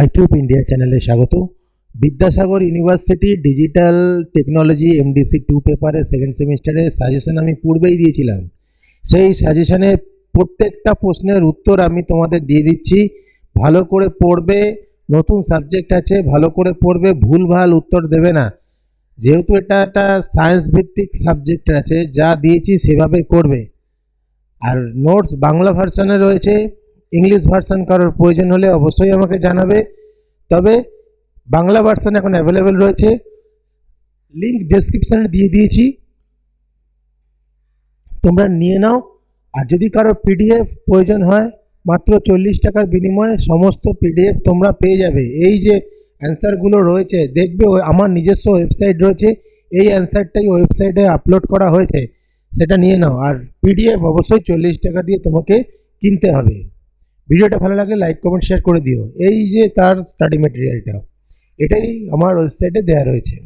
আইটিউব India চ্যানেলে স্বাগত। Vidyasagar university digital technology MDC two পেপারের সেকেন্ড সেমিস্টারে সাজেশন আমি পূর্বেই দিয়েছিলাম। সেই সাজেশনে প্রত্যেকটা প্রশ্নের উত্তর আমি তোমাদের দিয়ে দিচ্ছি। ভালো করে পড়বে, নতুন সাবজেক্ট আছে, ভালো করে পড়বে ভুলভাল উত্তর দেবে না। যেহেতু এটা একটা সায়েন্স ভিত্তিক সাবজেক্ট আছে, যা দিয়েছি সেভাবে করবে। আর নোটস বাংলা ভার্সনে রয়েছে। ইংলিশ ভার্সন কারোর প্রয়োজন হলে অবশ্যই আমাকে জানাবে। তবে বাংলা ভার্সন এখন অ্যাভেলেবেল রয়েছে। লিঙ্ক ডেসক্রিপশানে দিয়ে দিয়েছি। তোমরা নিয়ে নাও। আর যদি কারও পিডিএফ প্রয়োজন হয়, মাত্র চল্লিশ টাকার বিনিময়ে সমস্ত পিডিএফ তোমরা পেয়ে যাবে। এই যে অ্যান্সারগুলো রয়েছে, দেখবে আমার নিজস্ব ওয়েবসাইট রয়েছে। এই অ্যান্সারটাই ওয়েবসাইটে আপলোড করা হয়েছে। সেটা নিয়ে নাও। আর পিডিএফ অবশ্যই চল্লিশ টাকা দিয়ে তোমাকে কিনতে হবে। ভিডিওটা ভালো লাগলে লাইক, কমেন্ট শেয়ার করে দিও। এই যে তার স্টাডি মেটেরিয়ালটা এটাই আমার ওয়েবসাইটে দেওয়া রয়েছে।